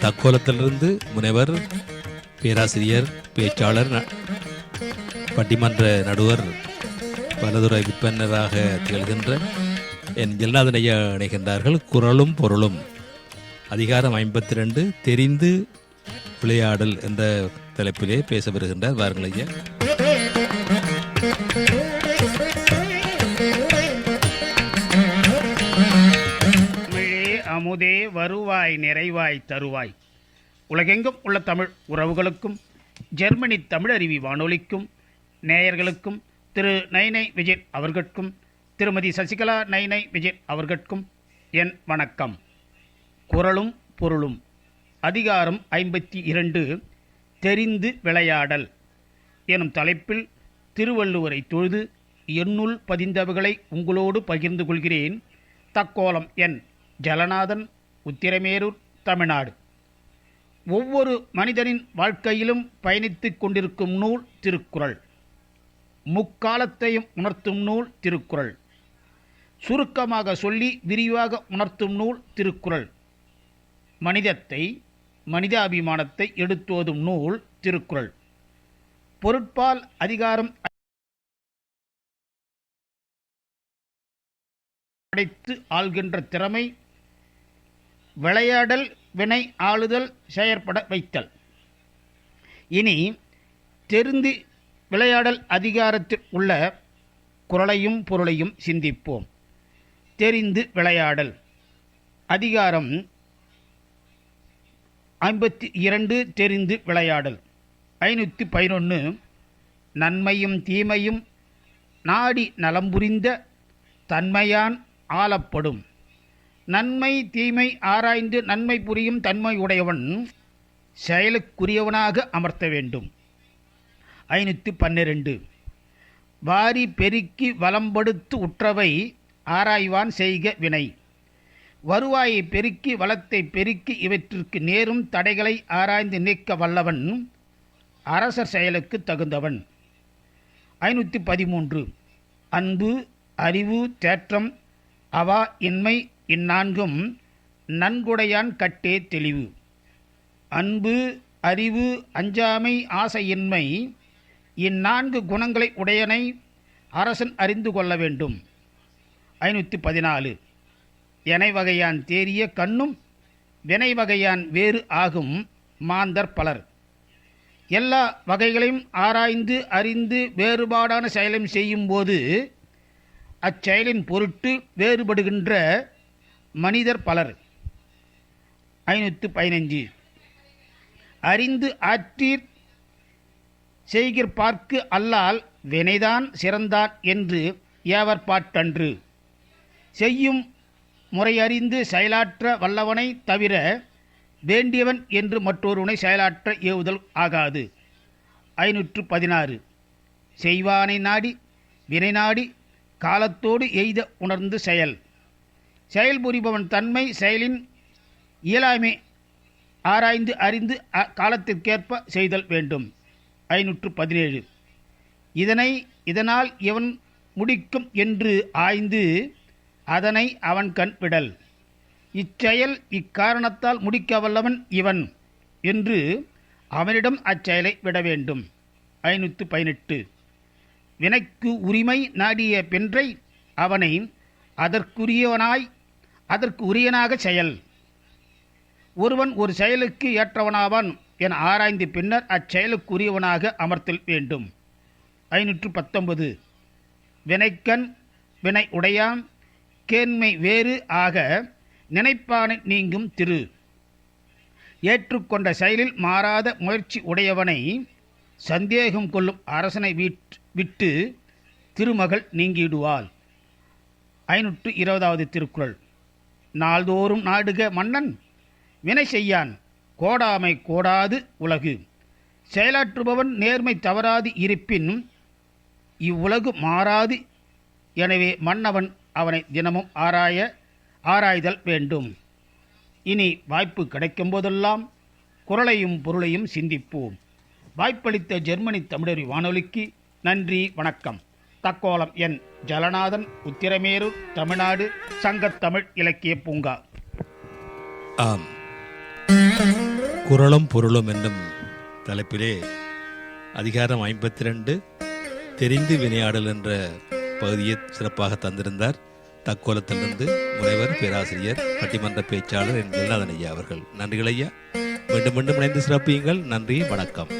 தக்கோலத்திலிருந்து முனைவர் பேராசிரியர் பேச்சாளர் ந- பட்டிமன்ற நடுவர் பலதுறை விற்பனராக திகழ்கின்ற என் ஜெல்நாதன் ஐயா இணைகின்றார்கள். குரலும் பொருளும். அதிகாரம் ஐம்பத்தி ரெண்டு தெரிந்து விளையாடல் என்ற தலைப்பிலே பேச வருகின்றார். வாருங்கள் ஐயா. அமுதே வருவாய் நிறைவாய் தருவாய். உலகெங்கும் உள்ள தமிழ் உறவுகளுக்கும் ஜெர்மனி தமிழருவி வானொலிக்கும் நேயர்களுக்கும் திரு நைனை விஜய் அவர்கட்கும் திருமதி சசிகலா நைனை விஜய் அவர்கட்கும் என் வணக்கம். குரலும் பொருளும். அதிகாரம் ஐம்பத்தி இரண்டு தெரிந்து விளையாடல். எனும் தலைப்பில் திருவள்ளுவரை தொழுது என்னுள் பதிந்தவர்களை உங்களோடு பகிர்ந்து கொள்கிறேன். தக்கோலம் என் ஜலநாதன் உத்திரமேரூர் தமிழ்நாடு. ஒவ்வொரு மனிதனின் வாழ்க்கையிலும் பயணித்துக் கொண்டிருக்கும் நூல் திருக்குறள். முக்காலத்தையும் உணர்த்தும் நூல் திருக்குறள். சுருக்கமாக சொல்லி விரிவாக உணர்த்தும் நூல் திருக்குறள். மனிதத்தை மனிதாபிமானத்தை எடுத்துவதும் நூல் திருக்குறள். பொருட்பால் அதிகாரம் அடைத்து ஆள்கின்ற திறமை விளையாடல் வினை ஆளுதல் செயற்பட வைத்தல். இனி தெரிந்து விளையாடல் அதிகாரத்தில் உள்ள குரலையும் பொருளையும் சிந்திப்போம். தெரிந்து விளையாடல். அதிகாரம் ஐம்பத்தி இரண்டு தெரிந்து விளையாடல். ஐநூற்றி பதினொன்று நன்மையும் தீமையும் நாடி நலம்புரிந்த தன்மையான் ஆளப்படும். நன்மை தீமை ஆராய்ந்து நன்மை புரியும் தன்மை உடையவன் செயலுக்குரியவனாக அமர்த்த வேண்டும். ஐநூற்றி பன்னிரெண்டு. வாரி பெருக்கி வலம்படுத்து உற்றவை ஆராய்வான் செய்க வினை. வருவாயை பெருக்கி வளத்தை பெருக்கி இவற்றிற்கு நேரும் தடைகளை ஆராய்ந்து நீக்க வல்லவன் அரசர் செயலுக்கு தகுந்தவன். ஐநூற்றி பதிமூன்று. அன்பு அறிவு தேற்றம் அவா இன்மை இந்நான்கும் நன்குடையான் கட்டே தெளிவு. அன்பு அறிவு அஞ்சாமை ஆசையின்மை இந்நான்கு குணங்களை உடையனை அரசன் அறிந்து கொள்ள வேண்டும். ஐநூற்றி பதினாலு. எனை வகையான் தேறிய கண்ணும் வினை வகையான் வேறு ஆகும் மாந்தர் பலர். எல்லா வகைகளையும் ஆராய்ந்து அறிந்து வேறுபாடான செயலும் செய்யும்போது அச்செயலின் பொருட்டு வேறுபடுகின்ற மனிதர் பலர். ஐநூற்று பதினஞ்சு. அறிந்து ஆற்றீர் செய்கிற் பார்க்கு அல்லால் வினைதான் சிறந்தான் என்று ஏவற்பாட்டன்று செய்யும் முறையறிந்து செயலாற்ற வல்லவனை தவிர வேண்டியவன் என்று மற்றொருவனை செயலாற்ற ஏவுதல் ஆகாது. ஐநூற்று பதினாறு. செய்வானை நாடி வினை நாடி காலத்தோடு எய்த உணர்ந்து செயல். செயல் புரிபவன் தன்மை செயலின் இயலாமை ஆராய்ந்து அறிந்து அ- காலத்திற்கேற்ப செய்தல் வேண்டும். ஐநூற்று பதினேழு இதனை இதனால் இவன் முடிக்கும் என்று ஆய்ந்து அதனை அவன் கண் விடல். இச்செயல் இக்காரணத்தால் முடிக்க வல்லவன் இவன் என்று அவனிடம் அச்செயலை விட வேண்டும். ஐநூற்று பதினெட்டு வினைக்கு உரிமை நாடிய பென்றை அவனை அதற்குரியவனாய் அதற்கு உரியனாக செயல். ஒருவன் ஒரு செயலுக்கு ஏற்றவனாவான் என ஆராய்ந்து பின்னர் அச்செயலுக்குரியவனாக அமர்த்தல் வேண்டும். ஐநூற்று பத்தொன்பது வினைக்கண் வினை உடையான் கேண்மை வேறு ஆக நினைப்பானை நீங்கும் திரு. ஏற்றுக்கொண்ட செயலில் மாறாத முயற்சி உடையவனை சந்தேகம் கொள்ளும் அரசனை விட்டு திருமகள் நீங்கிடுவாள். ஐநூற்று இருபதாவது திருக்குறள். நாள்தோறும் நாடுக மன்னன். வினை செய்யான் கோடாமை கோடாது உலகு. செயலாற்றுபவன் நேர்மை தவறாது இருப்பின் இவ்வுலகு மாறாது. எனவே மன்னவன் அவனை தினமும் ஆராய ஆராய்தல் வேண்டும். இனி வாய்ப்பு கிடைக்கும் போதெல்லாம் குரலையும் பொருளையும் சிந்திப்போம். வாய்ப்பளித்த ஜெர்மனி தமிழறி வானொலிக்கு நன்றி வணக்கம். தக்கோலம் என் ஜலநாதன் உத்திரமேரு தமிழ்நாடு சங்கத்தமிழ் இலக்கிய பூங்கா. ஆம். குரலும் பொருளும் என்னும் தலைப்பிலே அதிகாரம் ஐம்பத்தி ரெண்டு தெரிந்து வினையாடல் என்ற பகுதியை சிறப்பாக தந்திருந்தார். தக்கோலத்திலிருந்து முனைவர் பேராசிரியர் பட்டிமன்ற பேச்சாளர் என் ஜெல்நாதன் ஐயா அவர்கள். நன்றிகள் ஐயா. மீண்டும் மீண்டும் இணைந்து சிறப்பியுங்கள். நன்றி வணக்கம்.